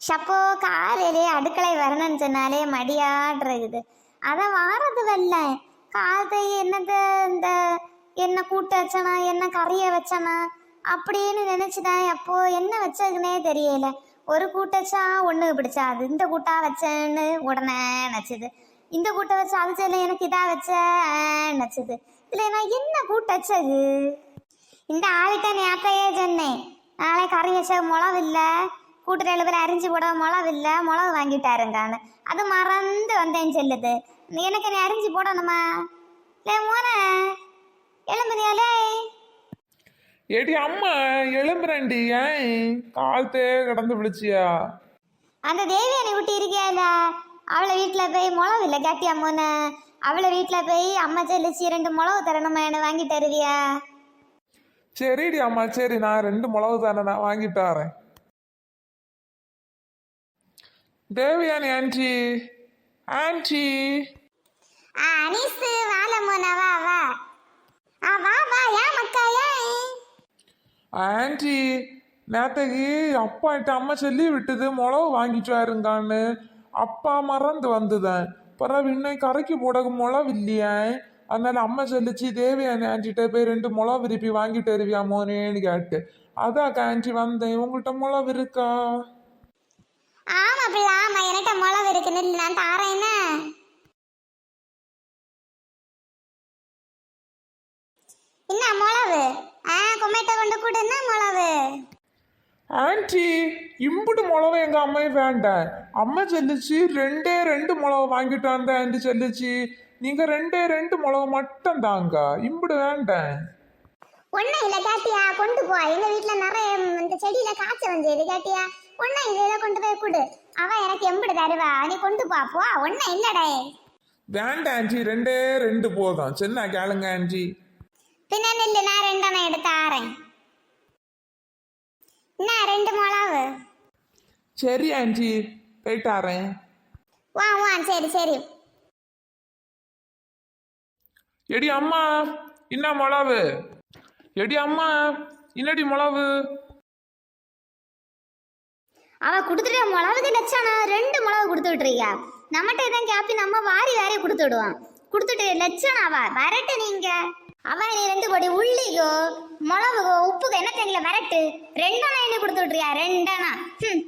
ஷப்போ காலையிலே அடுக்களை வரணும்னு சொன்னாலே மடியாடுறது அதை வாரது வரல காலத்தை என்னது இந்த என்ன கூட்டு வச்சனா என்ன கறியை வச்சனா அப்படின்னு நினைச்சுதான் அப்போ என்ன வச்சதுன்னே தெரியல. ஒரு கூட்ட வச்சா ஒன்று பிடிச்சா அது இந்த கூட்டா வச்சேன்னு உடனே நினச்சிது. இந்த கூட்டை வச்சா அது சொல்ல எனக்கு இதா வச்ச நினச்சிது. இல்லை நான் என்ன கூட்ட வச்சது? இந்த ஆள்கிட்ட நேற்றையே சொன்னேன். நாளை கறி வச்ச முளவில்லை கூட்டுற எழுபதில் அரிஞ்சு போட முளவு இல்லை முளவு வாங்கிட்டாருங்கான்னு அது மறந்து வந்தேன்னு சொல்லுது. நீ எனக்கு நீ அரிஞ்சு போடணுமா? லே மோன எழும்புதியாலே ஏடி அம்மா எழும்புறேன்டி ஏன் காலத்தே கிடந்து விழிச்சியா? அந்த தேவியானி விட்டு இருக்கியால அவளை வீட்டில் போய் முளவு இல்லை கேட்டி அம்மோன அவளை வீட்டில் போய் அம்மா செல்லிச்சு ரெண்டு முளவு தரணுமா என்ன வாங்கி தருவியா சரிடி அம்மா சரி நான் ரெண்டு மிளகு தானே நான் வாங்கிட்டு வரேன். தேவியானி ஆன்ட்டி ஆன்ட்டி ஆ அனீஸு வாழ மோனா வா வா. ஆ வா வா ஏன் மக்கா ஏன் ஆன்ட்டி நேத்தைக்கு அப்பா கிட்ட அம்மா சொல்லி விட்டது மிளகு வாங்கிட்டு வாருங்கான்னு. அப்பா மறந்து வந்ததேன். பிறகு இன்னைக்கு கரைக்கு போடக்கு மிளகு இல்லையே. அதனால அம்மா சொல்லிச்சு தேவியானி ஆன்ட்டிட்ட போய் ரெண்டு மிளகு விருப்பி வாங்கிட்டு வருவியா மோனேன்னு கேட்டு. அதான் ஆன்ட்டி வந்தேன். உங்கள்கிட்ட மிளகு இருக்கா? ஆமா பிள்ளை ஆமா. என்கிட்ட முளவு இருக்குன்னு நான் தாரேன். என்ன? என்ன முளவு? ஆ கொமேட்டோ கொண்டு கூட. என்ன முளவு? ஆன்ட்டி இம்புட்டு மிளவு எங்க அம்மா வேண்டாம் அம்மா சொல்லிச்சு ரெண்டே ரெண்டு மிளகு வாங்கிட்டு வந்தேன் ஆன்ட்டி சொல்லிச்சு. நீங்க ரெண்டே ரெண்டு மிளகு மட்டும் தாங்க. இம்புடு வேண்டாம் ஒன்னும் இல்ல கேட்டியா? கொண்டு போ. எங்க வீட்ல நிறைய இந்த செடியில காய்ச்ச வந்தது கேட்டியா? ஒன்னும் இல்ல கொண்டு போய் கொடு. அவ எனக்கு எம்பிடு தருவா. நீ கொண்டு போ போ. ஒன்னும் இல்லடே வேண்டாம் ஆன்ட்டி. ரெண்டே ரெண்டு போதும். சின்ன கேளுங்க ஆன்ட்டி. பின்ன நில்லு நான் ரெண்டெண்ணம் எடுத்து ஆறேன். என்ன ரெண்டு மிளவு? சரி ஆன்ட்டி. போயிட்டாரேன் வா வா. சரி சரி. எடி அம்மா. என்ன மிளவு? எடி அம்மா இன்னடி மிளவு? அவ கொடுத்துட்டு மிளவுக்கு லட்சணா ரெண்டு மிளகு கொடுத்து விட்டுருக்கியா? நம்மகிட்ட இதான் கேப்பி நம்ம வாரி வாரி கொடுத்து விடுவான் கொடுத்துட்டு லட்சணம் அவ வரட்டு நீங்க. அவ நீ ரெண்டு கோடி உள்ளிக்கோ மிளவுக்கோ உப்புக்கோ என்ன தெரியல வரட்டு? ரெண்டானா என்ன கொடுத்து விட்டுறியா ரெண்டனா. ம்